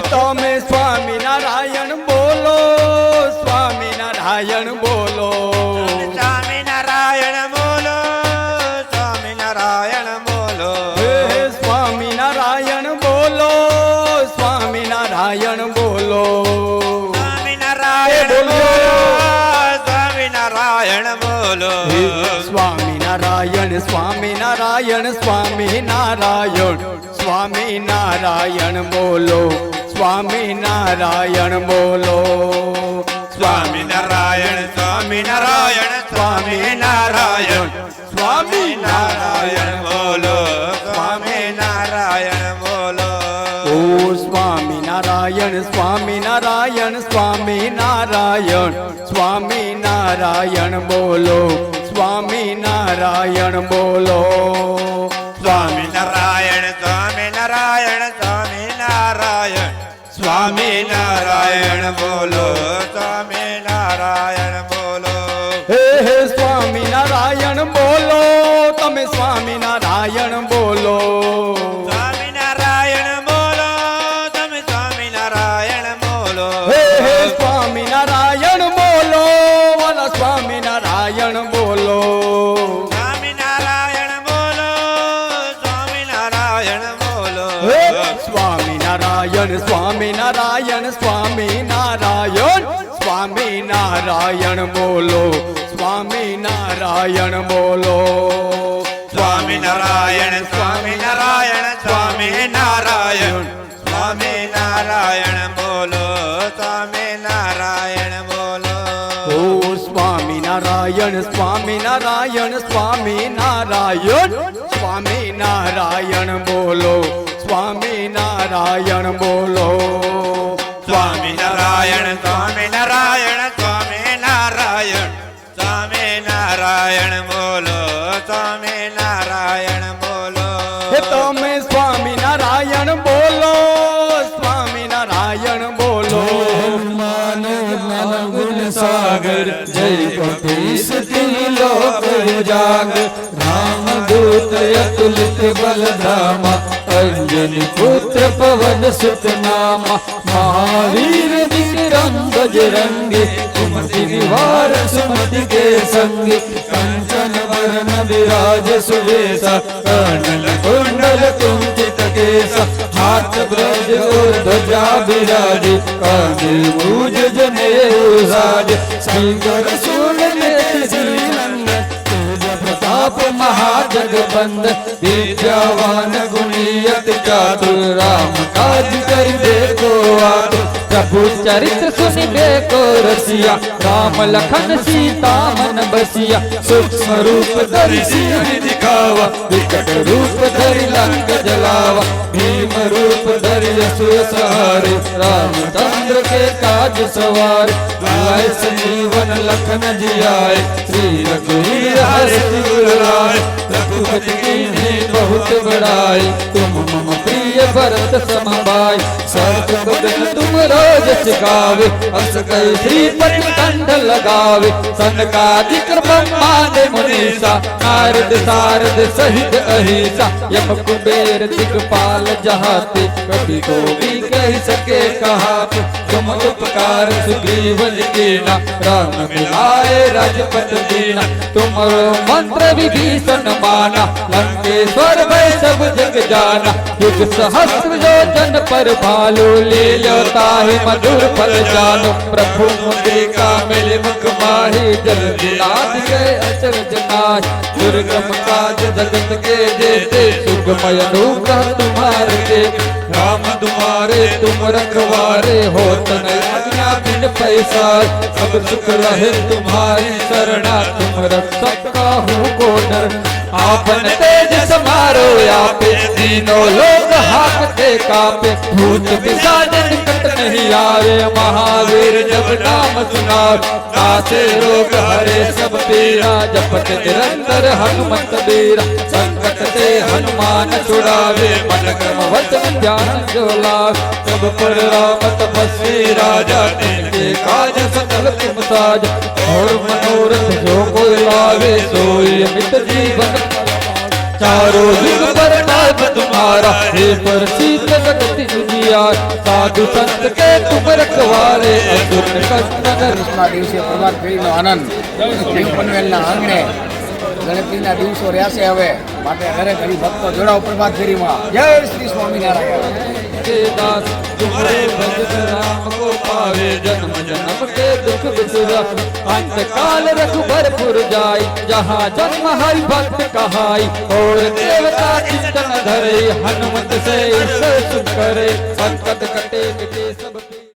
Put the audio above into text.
તમે સ્વામિનારાયણ બોલો સ્વામિનારાયણ બોલો. સ્વામિનારાયણ બોલો સ્વામિનારાયણ બોલો. હે સ્વામિનારાયણ બોલો સ્વામિનારાયણ બોલો. સ્વામિનારાયણ બોલો. સ્વામિનારાયણ બોલો. સ્વામિનારાયણ સ્વામિનારાયણ સ્વામિનારાયણ સ્વામિનારાયણ બોલો. સ્વામી નારાયણ બોલો. સ્વામી નારાયણ સ્વામી નારાયણ સ્વામી નારાયણ. સ્વામી નારાયણ બોલો સ્વામી નારાયણ બોલો. ઓ સ્વામી નારાયણ સ્વામી નારાયણ સ્વામી નારાયણ. સ્વામી નારાયણ બોલો સ્વામી નારાયણ બોલો. સ્વામી નારાયણ સ્વામી નારાયણ બોલો સ્વામી સ્વામી નારાયણ સ્વામી નારાયણ સ્વામી નારાયણ બોલો સ્વામી નારાયણ બોલો. સ્વામી નારાયણ સ્વામી નારાયણ સ્વામી નારાયણ સ્વામી નારાયણ બોલો સ્વામી નારાયણ બોલો. ઓ સ્વામી નારાયણ સ્વામી નારાયણ સ્વામી નારાયણ સ્વામી નારાયણ બોલો. નારાયણ બોલો. સ્વામિનારાયણ સ્વામિનારાયણ સ્વામિનારાયણ સ્વામિનારાયણ બોલો સ્વામિનારાયણ બોલો. હે તમે સ્વામિનારાયણ બોલો સ્વામિનારાયણ બોલો. માન ગુણ સાગર જય કપીશ તિલોક જાગ. રામ દૂત અતુલિત બલધામા रंजन पुत्र पवन सुत नामा, महावीर विक्रम बजरंगी सुमति निवार सुमति के संग, कंचन वरण विराज सुवेशा कर्णल कुंडल कुंचित केसा हाथ ब्रज और ध्वजा विराज कांधे मूज जने उजाज श्रृंगर सूर में प्रताप महाजगबंद विद्यावान गुणीयत चातुर राम। काज कर देखो आतुर प्रभु चरित्र सुनि देखो रसिया, राम लखन सीता मन बसिया। सूक्ष्म रूप धरि सिंह दिखावा, विकट रूप धरि लंक जलावा। भीम रूप धरि असुर सहारे, रामचंद्र के काज सवार। लाए संजीवन लखन जियाए, श्री रघुवीर हरि सिर लाए। रघुपति की बहुत बड़ाई तुम मम प्रिय भरत समबाई सर्व बदन तुम रोज सिखावे हंस कई श्री श्रीपति कंठ लगावे। सन का ज़िक्र ब्रह्मांड मुनीसा, नारद सारद सहित अहिसा। यम कुबेर दिगपाल जहाते, कभी को भी कह सके कहाते। तुम उपकार सुग्रीव कीना, राम मिलाए राजपत दीना। तुम मंत्र विभीषण माना, लंकेश्वर भय सब जग जाना। युग सहस्त्र जो जन पर भालो, ले लोता है मधुर पर जानो। प्रभु मुझे का मिले मुख माही, जल दिलाद के अचर जनाश दुर्गम काज जगत के देते, सुखमय अनुग्रह तुम्हारे राम तुम्हारे तुम रखवारे हो तन बिन पैसा, सब सुख रहे तुम्हारी शरणा। तुम रक्षक काहू को डर आपन तेज समारो, आपे तीनों लोग हाकते कापे। भूत पिशाच निकट नहीं आवे, महावीर जब नाम सुनाओ कासे रोग हरे, सब पीरा जपत निरंतर हनुमत बीरा संकट ते हनुमान छुड़ावे, मन क्रम वचन ध्यान जो सब पर राम तपस्वी राजा के काज सकल तुम साज और मनोरथ जो कोई लावे सोई अमित जीवन चारों युग पर नाम तुम्हारा हे प्रसिद्ध जगत दुनिया साधु संत के तुम रखवारे असुर कंदन ના દિવસે પ્રભાત ફેરીનો આનંદ દેવ પનવેલના આંગણે ગણતરીના દિવસો રહેશે હવે માટે ઘરે ઘડી ભક્તો જોડાઓ પ્રભાત ફેરીમાં જય શ્રી સ્વામિનારાયણ के दास। तुम्हारे भजन राम को पावे जन्म जन्म के दुख बिसरा। अंत काल रघुबरपुर जाय जहाँ जन्म हर भक्त कहाई। और देवता चिंतन धरे, हनुमत से सुख करे। संकट कटे सब